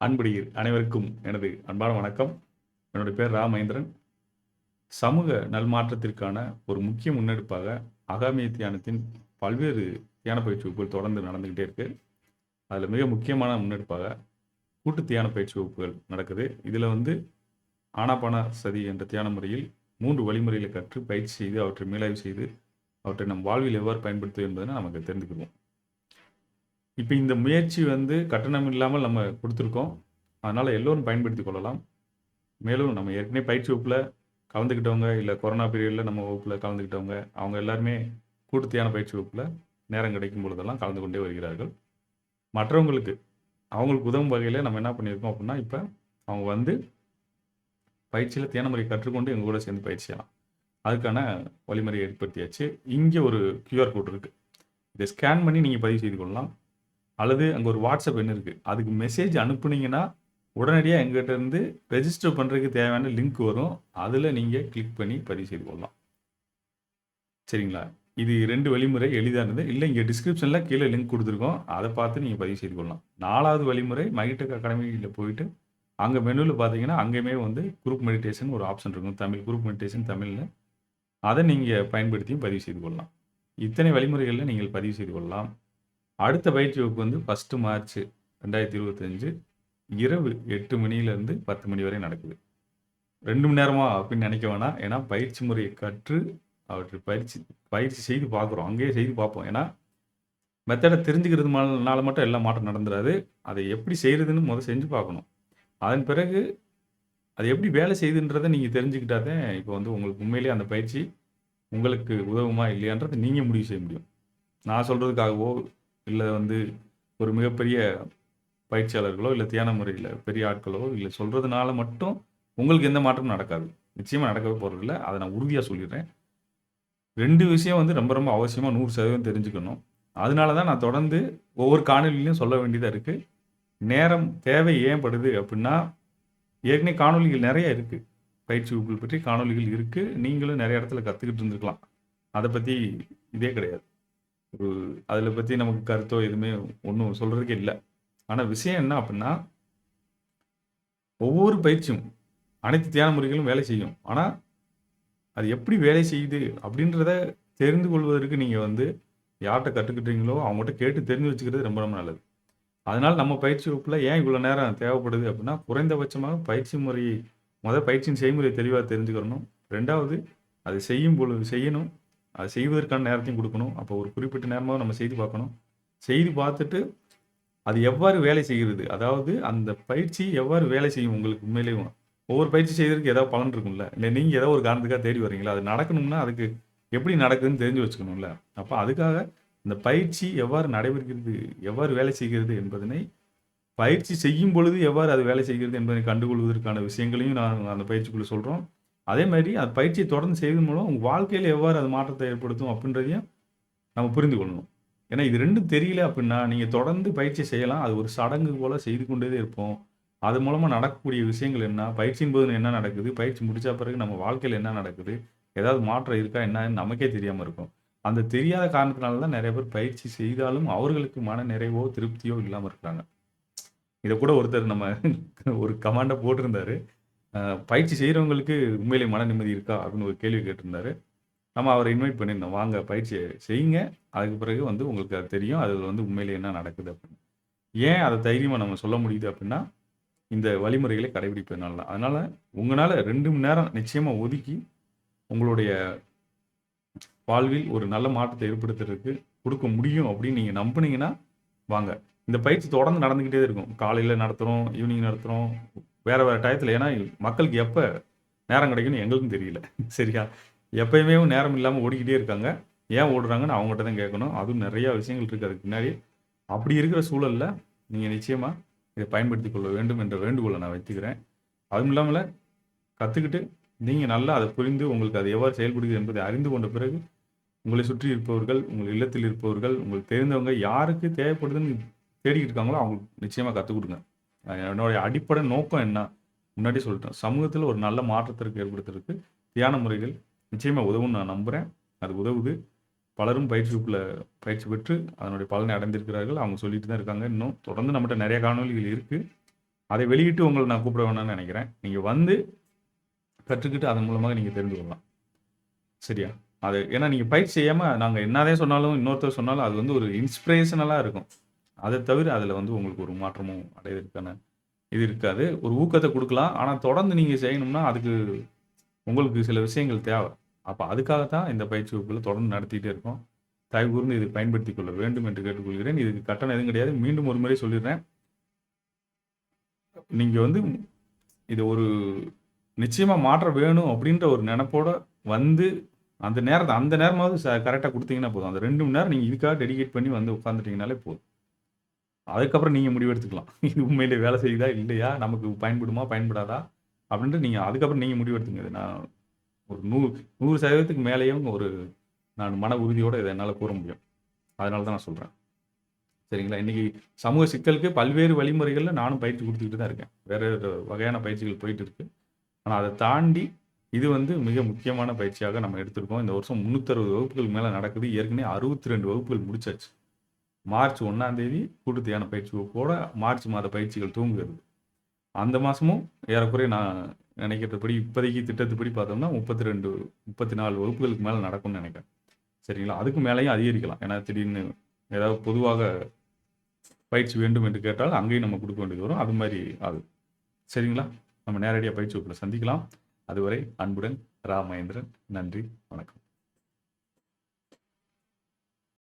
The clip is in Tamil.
அன்புடைய அனைவருக்கும் எனது அன்பான வணக்கம். என்னுடைய பேர் ராமேந்திரன். சமூக நல்மாற்றத்திற்கான ஒரு முக்கிய முன்னெடுப்பாக அகாமிய தியானத்தின் பல்வேறு தியான பயிற்சி வகுப்புகள் தொடர்ந்து நடந்துக்கிட்டே இருக்கு. அதில் மிக முக்கியமான முன்னெடுப்பாக கூட்டு தியான பயிற்சி வகுப்புகள் நடக்குது. இதில் வந்து ஆனாபான சதி என்ற தியான முறையில் மூன்று வழிமுறைகளை கற்று பயிற்சி செய்து அவற்றை மீளாய்வு செய்து அவற்றை நம் வாழ்வில் எவ்வாறு பயன்படுத்துவது என்பதை நமக்கு தெரிந்துக்கிறோம் இப்போ இந்த முயற்சி வந்து கட்டணம் இல்லாமல் நம்ம கொடுத்துருக்கோம். அதனால் எல்லோரும் பயன்படுத்தி கொள்ளலாம். மேலும் நம்ம ஏற்கனவே பயிற்சி வகுப்பில் கலந்துக்கிட்டவங்க இல்லை கொரோனா பீரியடில் நம்ம வகுப்பில் கலந்துக்கிட்டவங்க அவங்க எல்லாருமே கூட்டுத்தியான பயிற்சி வகுப்பில் நேரம் கிடைக்கும் பொழுதெல்லாம் கலந்து கொண்டே வருகிறார்கள். மற்றவங்களுக்கு அவங்களுக்கு உதவும் வகையில் நம்ம என்ன பண்ணியிருக்கோம் அப்படின்னா இப்போ அவங்க வந்து பயிற்சியில் தியான முறை கற்றுக்கொண்டு எங்கள் கூட சேர்ந்து பயிற்சி செய்யலாம். அதுக்கான வழிமுறையை ஏற்படுத்தியாச்சு. இங்கே ஒரு கியூஆர் கோட் இருக்குது இதை ஸ்கேன் பண்ணி நீங்கள் பதிவு செய்து கொள்ளலாம். அல்லது அங்கே ஒரு வாட்ஸ்அப் எண் இருக்குது அதுக்கு மெசேஜ் அனுப்புனீங்கன்னா உடனடியாக எங்கிட்ட இருந்து ரெஜிஸ்டர் பண்ணுறதுக்கு தேவையான லிங்க் வரும். அதில் நீங்கள் கிளிக் பண்ணி பதிவு செய்து கொள்ளலாம். சரிங்களா? இது ரெண்டு வழிமுறை எளிதாக இருந்தது. இல்லை இங்கே டிஸ்கிரிப்ஷனில் கீழே லிங்க் கொடுத்துருக்கோம். அதை பார்த்து நீங்கள் பதிவு செய்து கொள்ளலாம். நாலாவது வழிமுறை மைடெக் அகாடமியில் போயிட்டு அங்கே மெனுவில் பார்த்தீங்கன்னா அங்கேயுமே வந்து குரூப் மெடிடேஷன் ஒரு ஆப்ஷன் இருக்கும். தமிழ் குரூப் மெடிடேஷன் தமிழில். அதை நீங்கள் பயன்படுத்தியும் பதிவு செய்து கொள்ளலாம். இத்தனை வழிமுறைகளில் நீங்கள் பதிவு செய்து கொள்ளலாம். அடுத்த பயிற்சி வகுப்பு வந்து ஃபஸ்ட்டு மார்ச் ரெண்டாயிரத்தி இருபத்தஞ்சு இரவு எட்டு மணிலேருந்து பத்து மணி வரை நடக்குது. ரெண்டு மணி நேரமா அப்படின்னு நினைக்க வேணாம். ஏன்னா பயிற்சி முறையை கற்று அவற்றை பயிற்சி பயிற்சி செய்து பார்க்குறோம். அங்கேயே செய்து பார்ப்போம். ஏன்னா மெத்தடை தெரிஞ்சுக்கிறதுனால மட்டும் எல்லாம் மாற்றம் நடந்துடாது அதை எப்படி செய்கிறதுன்னு முதல் செஞ்சு பார்க்கணும். அதன் பிறகு அது எப்படி வேலை செய்யுதுன்றதை நீங்கள் தெரிஞ்சுக்கிட்டாதே இப்போ வந்து உங்களுக்கு உண்மையிலேயே அந்த பயிற்சி உங்களுக்கு உதவுமா இல்லையான்றதை நீங்கள் முடிவு செய்ய முடியும். நான் சொல்கிறதுக்காகவோ இல்லை வந்து ஒரு மிகப்பெரிய பயிற்சியாளர்களோ இல்லை தியான முறையில் பெரிய ஆட்களோ இல்லை சொல்கிறதுனால மட்டும் உங்களுக்கு எந்த மாற்றமும் நடக்காது. நிச்சயமாக நடக்கவே போகிறதில்ல அதை நான் உறுதியாக சொல்லிடுறேன். ரெண்டு விஷயம் வந்து ரொம்ப ரொம்ப அவசியமாக நூறு சதவீதம் தெரிஞ்சுக்கணும். அதனால தான் நான் தொடர்ந்து ஒவ்வொரு காணொலியிலையும் சொல்ல வேண்டியதாக இருக்குது நேரம் தேவை ஏன் படுது அப்படின்னா ஏற்கனவே காணொலிகள் நிறைய இருக்குது பயிற்சி வகுப்புகள் பற்றி காணொலிகள் இருக்குது நீங்களும் நிறைய இடத்துல கற்றுக்கிட்டு இருந்துருக்கலாம். அதை பற்றி இதே கிடையாது. ஒரு அதில் பற்றி நமக்கு கருத்தோ எதுவுமே ஒன்றும் சொல்கிறதுக்கே இல்லை. ஆனால் விஷயம் என்ன அப்படின்னா ஒவ்வொரு பயிற்சியும் அனைத்து தியான முறைகளும் வேலை செய்யும். ஆனால் அது எப்படி வேலை செய்யுது அப்படின்றத தெரிந்து கொள்வதற்கு நீங்கள் வந்து யார்கிட்ட கற்றுக்கிட்டீங்களோ அவங்ககிட்ட கேட்டு தெரிஞ்சு வச்சுக்கிறது ரொம்ப ரொம்ப நல்லது. அதனால் நம்ம பயிற்சி வகுப்பில் ஏன் இவ்வளோ நேரம் தேவைப்படுது அப்படின்னா குறைந்தபட்சமாக பயிற்சி முறை முதல் பயிற்சியின் செய்முறை தெளிவாக தெரிஞ்சுக்கிறணும் ரெண்டாவது அது செய்யும் பொழுது செய்யணும். அது செய்வதற்கான நேரத்தையும் கொடுக்கணும். அப்போ ஒரு குறிப்பிட்ட நேரமாக நம்ம செய்து பார்க்கணும். செய்து பார்த்துட்டு அது எவ்வாறு வேலை செய்கிறது? அதாவது அந்த பயிற்சி எவ்வாறு வேலை செய்யும் உங்களுக்கு உண்மையிலேயும் ஒவ்வொரு பயிற்சி செய்வதற்கு ஏதாவது பலன் இருக்கும்ல? இல்லை நீங்கள் ஏதோ ஒரு காரணத்துக்காக தேடி வரீங்களா அது நடக்கணும்னா அதுக்கு எப்படி நடக்குதுன்னு தெரிஞ்சு வச்சுக்கணும்ல? அப்போ அதுக்காக இந்த பயிற்சி எவ்வாறு நடைபெறுகிறது? எவ்வாறு வேலை செய்கிறது என்பதனை பயிற்சி செய்யும் பொழுது எவ்வாறு அது வேலை செய்கிறது என்பதை கண்டுகொள்வதற்கான விஷயங்களையும் நான் அந்த பயிற்சிக்குள்ளே சொல்கிறோம் அதே மாதிரி அது பயிற்சியை தொடர்ந்து செய்வதன் மூலம் உங்கள் வாழ்க்கையில் எவ்வாறு அது மாற்றத்தை ஏற்படுத்தும் அப்படின்றதையும் நம்ம புரிந்து கொள்ளணும். ஏன்னா இது ரெண்டும் தெரியல அப்படின்னா நீங்கள் தொடர்ந்து பயிற்சி செய்யலாம். அது ஒரு சடங்கு போல் செய்து கொண்டே இருப்போம். அது மூலமாக நடக்கக்கூடிய விஷயங்கள் என்ன? பயிற்சியின் போது என்ன நடக்குது? பயிற்சி முடித்த பிறகு நம்ம வாழ்க்கையில் என்ன நடக்குது? ஏதாவது மாற்றம் இருக்கா? என்னன்னு நமக்கே தெரியாமல் இருக்கும். அந்த தெரியாத காரணத்தினால தான் நிறைய பேர் பயிற்சி செய்தாலும் அவர்களுக்கு மன நிறைவோ திருப்தியோ இல்லாமல் இருக்கிறாங்க. இதை கூட ஒருத்தர் நம்ம ஒரு கமாண்டை போட்டிருந்தாரு. பயிற்சி செய்கிறவங்களுக்கு உண்மையிலே மன நிம்மதி இருக்கா அப்படின்னு ஒரு கேள்வி கேட்டிருந்தாரு. நம்ம அவரை இன்வைட் பண்ணியிருந்தோம். வாங்க பயிற்சியை செய்யுங்க. அதுக்கு பிறகு வந்து உங்களுக்கு அது தெரியும். அதில் வந்து உண்மையிலே என்ன நடக்குது அப்படின்னு. ஏன் அதை தைரியமாக நம்ம சொல்ல முடியுது அப்படின்னா இந்த வழிமுறைகளை கடைபிடிப்பதனால தான். அதனால் உங்களால் ரெண்டு மணி நேரம் நிச்சயமாக ஒதுக்கி உங்களுடைய வாழ்வில் ஒரு நல்ல மாற்றத்தை ஏற்படுத்துறதுக்கு கொடுக்க முடியும் அப்படின்னு நீங்கள் நம்புனீங்கன்னா வாங்க. இந்த பயிற்சி தொடர்ந்து நடந்துக்கிட்டே இருக்கும். காலையில் நடத்துகிறோம் ஈவினிங் நடத்துகிறோம் வேறு வேறு டயத்தில் ஏன்னா மக்களுக்கு எப்போ நேரம் கிடைக்குன்னு எங்களுக்கும் தெரியல. சரியா? எப்பயுமே நேரம் இல்லாமல் ஓடிக்கிட்டே இருக்காங்க. ஏன் ஓடுறாங்கன்னு அவங்ககிட்ட தான் கேட்கணும். அதுவும் நிறையா விஷயங்கள் இருக்குது அதுக்கு பின்னாடி அப்படி இருக்கிற சூழலில் நீங்கள் நிச்சயமாக இதை பயன்படுத்தி கொள்ள வேண்டும் என்ற வேண்டுகோளை நான் வச்சுக்கிறேன் அதுவும் இல்லாமல் கற்றுக்கிட்டு நீங்கள் நல்லா அதை புரிந்து உங்களுக்கு அது எவ்வாறு செயல்படுகிறது என்பதை அறிந்து கொண்ட பிறகு உங்களை சுற்றி இருப்பவர்கள் உங்கள் இல்லத்தில் இருப்பவர்கள் உங்களுக்கு தெரிந்தவங்க யாருக்கு தேவைப்படுதுன்னு தேடிக்கிட்டு இருக்காங்களோ அவங்களுக்கு நிச்சயமாக கற்றுக் கொடுங்க. என்னுடைய அடிப்படை நோக்கம் என்ன? முன்னாடி சொல்லிட்டேன். சமூகத்தில் ஒரு நல்ல மாற்றத்திற்கு ஏற்படுத்துறதுக்கு தியான முறைகள் நிச்சயமாக உதவும்னு நான் நம்புகிறேன் அது உதவுது. பலரும் பயிற்சி பயிற்சி பெற்று அதனுடைய பலனை அடைந்திருக்கிறார்கள். அவங்க சொல்லிட்டு தான் இருக்காங்க. இன்னும் தொடர்ந்து நம்மகிட்ட நிறைய காணொலிகள் இருக்குது அதை வெளியிட்டு உங்களை நான் கூப்பிட வேணாம்னு நினைக்கிறேன். நீங்கள் வந்து கற்றுக்கிட்டு அதன் மூலமாக நீங்கள் தெரிந்து கொள்ளலாம். சரியா? அது ஏன்னா நீங்கள் பயிற்சி செய்யாமல் நாங்கள் என்னதே சொன்னாலும் இன்னொருத்தர் சொன்னாலும் அது வந்து ஒரு இன்ஸ்பிரேஷனலாக இருக்கும். அதை தவிர அதில் வந்து உங்களுக்கு ஒரு மாற்றமும் அடைவதற்கான இது இருக்காது. ஒரு ஊக்கத்தை கொடுக்கலாம். ஆனால் தொடர்ந்து நீங்கள் செய்யணும்னா அதுக்கு உங்களுக்கு சில விஷயங்கள் தேவை. அப்போ அதுக்காக தான் இந்த பயிற்சி வகுப்புகளை தொடர்ந்து நடத்திட்டே இருக்கோம். தயவு கூர்ந்து இதை பயன்படுத்திக் கொள்ள வேண்டும் என்று கேட்டுக்கொள்கிறேன். இதுக்கு கட்டணம் எதுவும் கிடையாது. மீண்டும் ஒரு முறை சொல்லிடுறேன். நீங்கள் வந்து இதை ஒரு நிச்சயமாக மாற்ற வேணும் அப்படின்ற ஒரு நினப்போட வந்து அந்த நேரத்தை அந்த நேரமாவது கரெக்டாக கொடுத்தீங்கன்னா போதும். அந்த ரெண்டு மணி நேரம் நீங்கள் இதுக்காக டெடிகேட் பண்ணி வந்து உட்காந்துட்டீங்கனாலே போதும். அதுக்கப்புறம் நீங்கள் முடிவெடுத்துக்கலாம். இது உண்மையிலே வேலை செய்யுதா இல்லையா? நமக்கு பயன்படுமா பயன்படாதா? அப்படின்ட்டு நீங்கள் அதுக்கப்புறம் நீங்கள் முடிவெடுத்துங்க. இது நான் ஒரு நூறு நூறு சதவீதத்துக்கு மேலேயும் ஒரு நான் மன உறுதியோடு இதை என்னால் கூற முடியும். அதனால தான் நான் சொல்கிறேன் சரிங்களா? இன்றைக்கி சமூக சிக்கலுக்கு பல்வேறு வழிமுறைகளில் நானும் பயிற்சி கொடுத்துக்கிட்டு தான் இருக்கேன். வேறு வகையான பயிற்சிகள் போயிட்டு இருக்கு. ஆனால் அதை தாண்டி இது வந்து மிக முக்கியமான பயிற்சியாக நம்ம எடுத்திருக்கோம். இந்த வருஷம் முந்நூற்றறுபது வகுப்புகள் மேலே நடக்குது. ஏற்கனவே அறுபத்தி ரெண்டு வகுப்புகள் முடிச்சாச்சு. மார்ச் ஒன்றாம் தேதி கூட்டு தியான பயிற்சி வகுப்போட மார்ச் மாத பயிற்சிகள் தூங்குகிறது அந்த மாதமும் ஏறக்குறைய நான் நினைக்கிறதுபடி இப்போதைக்கு திட்டத்துப்படி பார்த்தோம்னா முப்பத்தி ரெண்டு முப்பத்தி நாலு வகுப்புகளுக்கு மேலே நடக்கும்னு நினைக்கிறேன். சரிங்களா? அதுக்கு மேலேயும் அதிகரிக்கலாம். ஏன்னா திடீர்னு ஏதாவது பொதுவாக பயிற்சி வேண்டும் என்று கேட்டால் அங்கேயும் நம்ம கொடுக்க வேண்டியது வரும். அது மாதிரி ஆகுது சரிங்களா? நம்ம நேரடியாக பயிற்சி வகுப்பில் சந்திக்கலாம். அதுவரை அன்புடன் ராமேந்திரன். நன்றி. வணக்கம்.